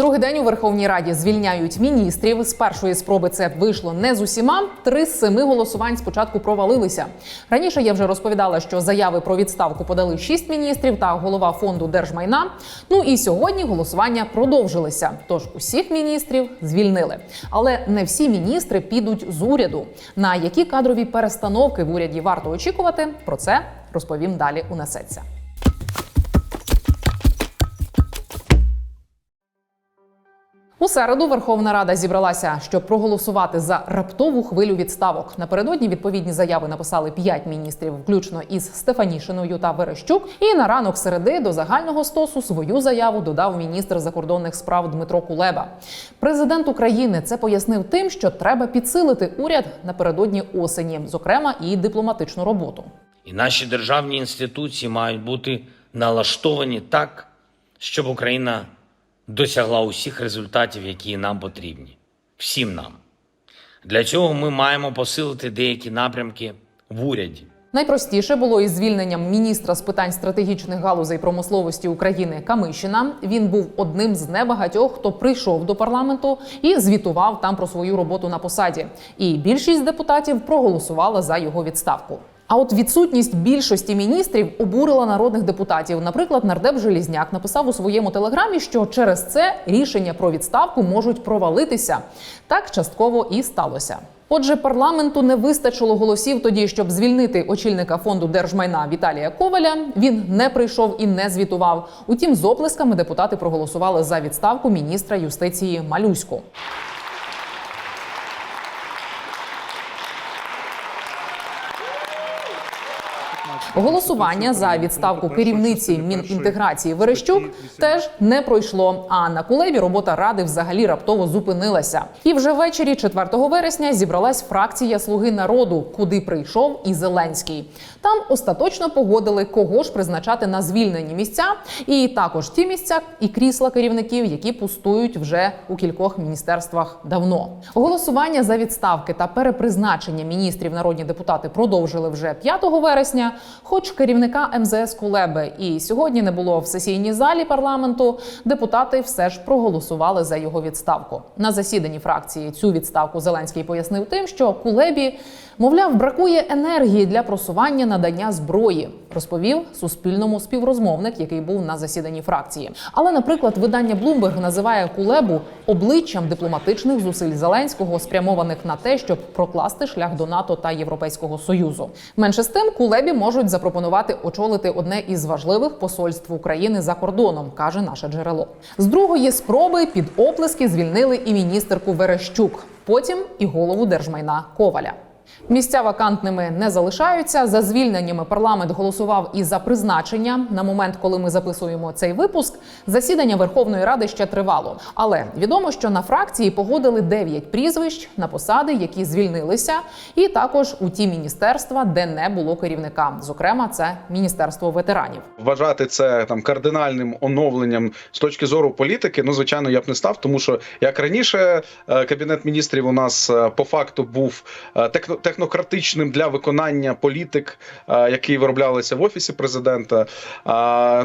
Другий день у Верховній Раді звільняють міністрів. З першої спроби це вийшло не з усіма. Три з семи голосувань спочатку провалилися. Раніше я вже розповідала, що заяви про відставку подали шість міністрів та голова фонду держмайна. Ну і сьогодні голосування продовжилися. Тож усіх міністрів звільнили. Але не всі міністри підуть з уряду. На які кадрові перестановки в уряді варто очікувати? Про це розповім далі у «Несеться». У середу Верховна Рада зібралася, щоб проголосувати за раптову хвилю відставок. Напередодні відповідні заяви написали п'ять міністрів, включно із Стефанішиною та Верещук. І на ранок середи до загального стосу свою заяву додав міністр закордонних справ Дмитро Кулеба. Президент України це пояснив тим, що треба підсилити уряд напередодні осені, зокрема і дипломатичну роботу. І наші державні інституції мають бути налаштовані так, щоб Україна досягла усіх результатів, які нам потрібні. Всім нам. Для цього ми маємо посилити деякі напрямки в уряді. Найпростіше було із звільненням міністра з питань стратегічних галузей промисловості України Камишина. Він був одним з небагатьох, хто прийшов до парламенту і звітував там про свою роботу на посаді. І більшість депутатів проголосувала за його відставку. А от відсутність більшості міністрів обурила народних депутатів. Наприклад, нардеп Желізняк написав у своєму телеграмі, що через це рішення про відставку можуть провалитися. Так частково і сталося. Отже, парламенту не вистачило голосів тоді, щоб звільнити очільника фонду держмайна Віталія Коваля. Він не прийшов і не звітував. Утім, з оплесками депутати проголосували за відставку міністра юстиції Малюську. Голосування за відставку керівниці Мінінтеграції Верещук теж не пройшло. А на кулебі робота ради взагалі раптово зупинилася. І вже ввечері 4 вересня зібралась фракція Слуги народу, куди прийшов і Зеленський. Там остаточно погодили, кого ж призначати на звільнені місця, і також ті місця і крісла керівників, які пустують вже у кількох міністерствах давно. Голосування за відставки та перепризначення міністрів народні депутати продовжили вже 5 вересня. Хоч керівника МЗС Кулеби і сьогодні не було в сесійній залі парламенту, депутати все ж проголосували за його відставку. На засіданні фракції цю відставку Зеленський пояснив тим, що Кулебі, мовляв, бракує енергії для просування надання зброї. Розповів суспільному співрозмовник, який був на засіданні фракції. Але, наприклад, видання Bloomberg називає Кулебу обличчям дипломатичних зусиль Зеленського, спрямованих на те, щоб прокласти шлях до НАТО та Європейського союзу. Менше з тим, Кулебі можуть запропонувати очолити одне із важливих посольств України за кордоном, каже наше джерело. З другої спроби під оплески звільнили і міністерку Верещук, потім і голову держмайна Коваля. Місця вакантними не залишаються. За звільненнями парламент голосував і за призначення. На момент, коли ми записуємо цей випуск, засідання Верховної Ради ще тривало. Але відомо, що на фракції погодили 9 прізвищ на посади, які звільнилися, і також у ті міністерства, де не було керівника. Зокрема, це міністерство ветеранів. Вважати це там кардинальним оновленням з точки зору політики. Ну звичайно, я б не став, тому що як раніше е, кабінет міністрів у нас е, по факту був е, техно- технократичним для виконання політик, е, які вироблялися в офісі президента.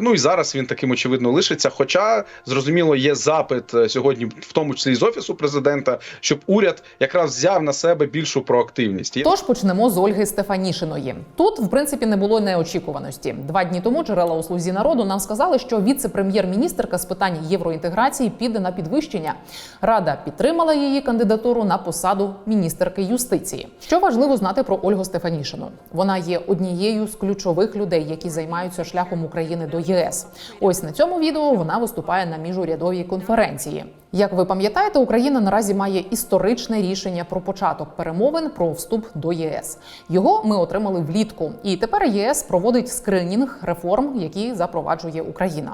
Ну і зараз він таким очевидно лишиться. Хоча зрозуміло, є запит е, сьогодні, в тому числі і з офісу президента, щоб уряд якраз взяв на себе більшу проактивність. Тож почнемо з Ольги Стефанішиної. Тут, в принципі, не було неочікуваності. Два дні тому джерела у слузі народу нам сказали, що віце-прем'єр-міністрка з питань євроінтеграції піде на підвищення. Рада підтримала її кандидатуру на посаду міністерки юстиції. Що важливо знати про Ольгу Стефанішину? Вона є однією з ключових людей, які займаються шляхом України до ЄС. Ось на цьому відео вона виступає на міжурядовій конференції. Як ви пам'ятаєте, Україна наразі має історичне рішення про початок перемовин про вступ до ЄС. Його ми отримали влітку, і тепер ЄС проводить скринінг реформ, які запроваджує Україна.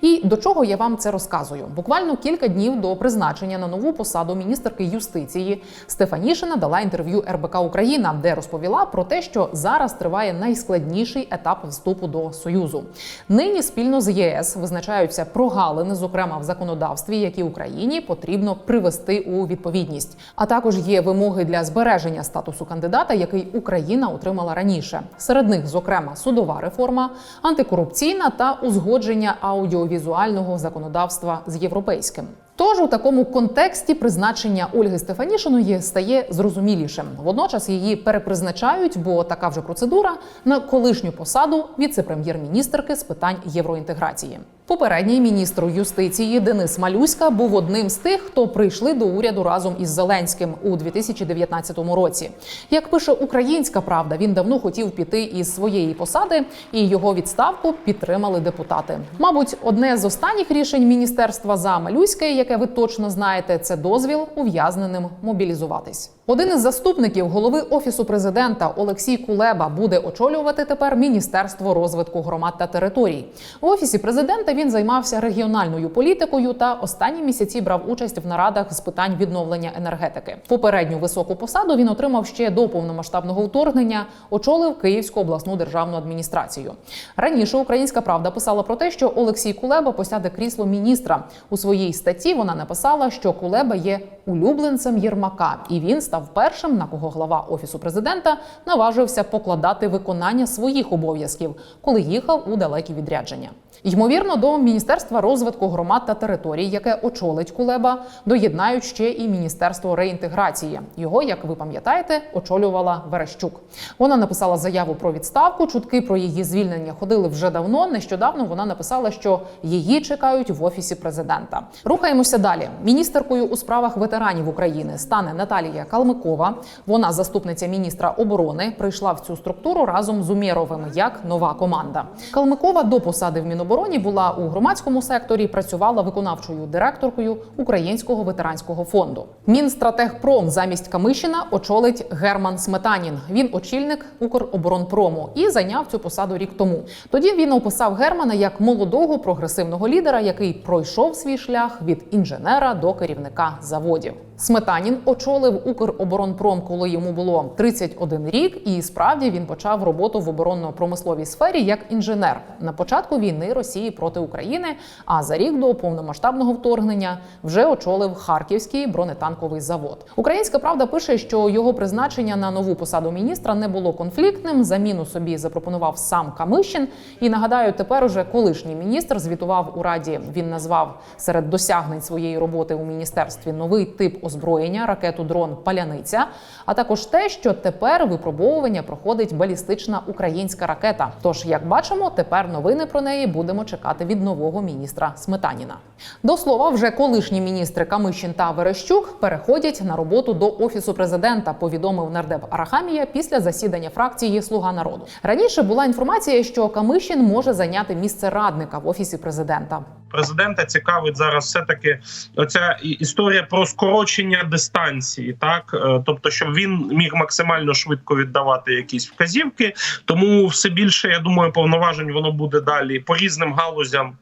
І до чого я вам це розказую? Буквально кілька днів до призначення на нову посаду міністерки юстиції Стефанішина дала інтерв'ю РБК Україна, де розповіла про те, що зараз триває найскладніший етап вступу до Союзу. Нині спільно з ЄС визначаються прогалини, зокрема в законодавстві, які Україні Україні потрібно привести у відповідність. А також є вимоги для збереження статусу кандидата, який Україна отримала раніше. Серед них, зокрема, судова реформа, антикорупційна та узгодження аудіовізуального законодавства з європейським. Тож у такому контексті призначення Ольги Стефанішиної стає зрозумілішим. Водночас її перепризначають, бо така вже процедура на колишню посаду віце-прем'єр-міністерки з питань євроінтеграції. Попередній міністр юстиції Денис Малюська був одним з тих, хто прийшли до уряду разом із Зеленським у 2019 році. Як пише Українська Правда, він давно хотів піти із своєї посади, і його відставку підтримали депутати. Мабуть, одне з останніх рішень міністерства за Малюська, яке ви точно знаєте, це дозвіл ув'язненим мобілізуватись. Один із заступників голови офісу президента Олексій Кулеба буде очолювати тепер міністерство розвитку громад та територій. В офісі президента він займався регіональною політикою та останні місяці брав участь в нарадах з питань відновлення енергетики. Попередню високу посаду він отримав ще до повномасштабного вторгнення, очолив Київську обласну державну адміністрацію. Раніше Українська Правда писала про те, що Олексій Кулеба посяде крісло міністра. У своїй статті вона написала, що Кулеба є улюбленцем Єрмака, і він став першим, на кого глава офісу президента наважився покладати виконання своїх обов'язків, коли їхав у далекі відрядження. Ймовірно, до міністерства розвитку громад та територій, яке очолить Кулеба, доєднають ще і міністерство реінтеграції. Його, як ви пам'ятаєте, очолювала Верещук. Вона написала заяву про відставку. Чутки про її звільнення ходили вже давно. Нещодавно вона написала, що її чекають в офісі президента. Рухаємося далі. Міністеркою у справах ветеранів України стане Наталія Калмикова. Вона заступниця міністра оборони. Прийшла в цю структуру разом з Умєровим як нова команда. Калмикова до посади в Мінобороні була у громадському секторі. Працювала виконавчою директоркою Українського ветеранського фонду. Мінстратегпром замість Камишина очолить Герман Сметанін. Він очільник Укроборонпрому і зайняв цю посаду рік тому. Тоді він описав Германа як молодого прогресивного лідера, який пройшов свій шлях від інженера до керівника заводів. Сметанін очолив Укроборонпром, коли йому було 31 рік, і справді він почав роботу в оборонно-промисловій сфері як інженер на початку війни Росії проти України. А за рік до повномасштабного вторгнення вже очолив Харківський бронетанковий завод. Українська правда пише, що його призначення на нову посаду міністра не було конфліктним. Заміну собі запропонував сам Камишин. І нагадаю, тепер уже колишній міністр звітував у раді. Він назвав серед досягнень своєї роботи у міністерстві новий тип озброєння, ракету дрон Паляниця, а також те, що тепер випробовування проходить балістична українська ракета. Тож, як бачимо, тепер новини про неї будемо чекати від нового міністра Сметаніна. До слова, вже колишні міністри Камишин та Верещук переходять на роботу до офісу президента. Повідомив нардеп Арахамія після засідання фракції Слуга народу. Раніше була інформація, що Камишин може зайняти місце радника в офісі президента. Президента цікавить зараз все таки оця історія про скорочення дистанції, так Е, тобто, щоб він міг максимально швидко віддавати якісь вказівки. Тому все більше я думаю, повноважень воно буде далі по різним галузям.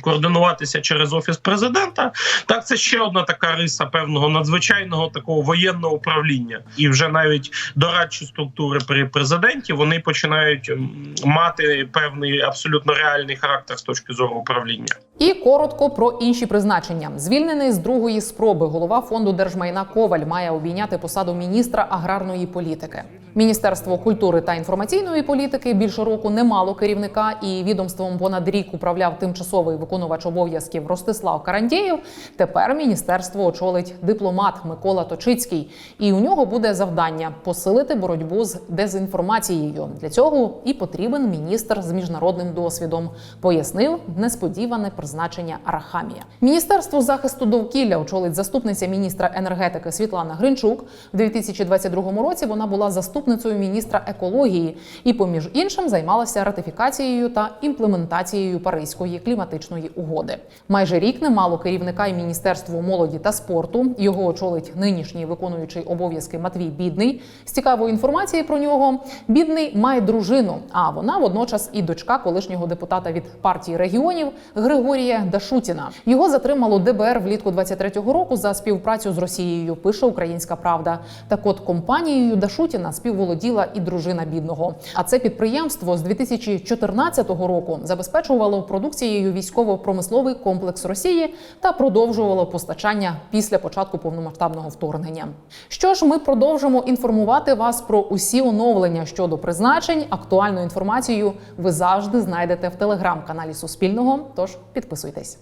Координуватися через офіс президента, так це ще одна така риса певного надзвичайного такого воєнного управління, і вже навіть дорадчі структури при президенті вони починають мати певний абсолютно реальний характер з точки зору управління. І коротко про інші призначення. Звільнений з другої спроби голова фонду держмайна Коваль має обійняти посаду міністра аграрної політики. Міністерство культури та інформаційної політики більше року не мало керівника, і відомством понад рік управляв тимчасовий виконувач обов'язків Ростислав Карандєєв. Тепер міністерство очолить дипломат Микола Точицький, і у нього буде завдання посилити боротьбу з дезінформацією. Для цього і потрібен міністр з міжнародним досвідом, пояснив несподіване призначення Арахамія. Міністерство захисту довкілля очолить заступниця міністра енергетики Світлана Гринчук. В 2022 році вона була заступницею міністра екології і, поміж іншим, займалася ратифікацією та імплементацією Паризької кліматичної угоди. Майже рік не мало керівника і міністерству молоді та спорту. Його очолить нинішній виконуючий обов'язки Матвій Бідний. З цікавої інформації про нього бідний має дружину, а вона водночас і дочка колишнього депутата від партії регіонів Григорія Дашутіна. Його затримало ДБР влітку 23-го року за співпрацю з Росією. Пише Українська Правда. Так от компанією Дашутіна володіла і дружина бідного. А це підприємство з 2014 року забезпечувало продукцією військово-промисловий комплекс Росії та продовжувало постачання після початку повномасштабного вторгнення. Що ж, ми продовжимо інформувати вас про усі оновлення щодо призначень. Актуальну інформацію ви завжди знайдете в телеграм-каналі Суспільного. Тож підписуйтесь.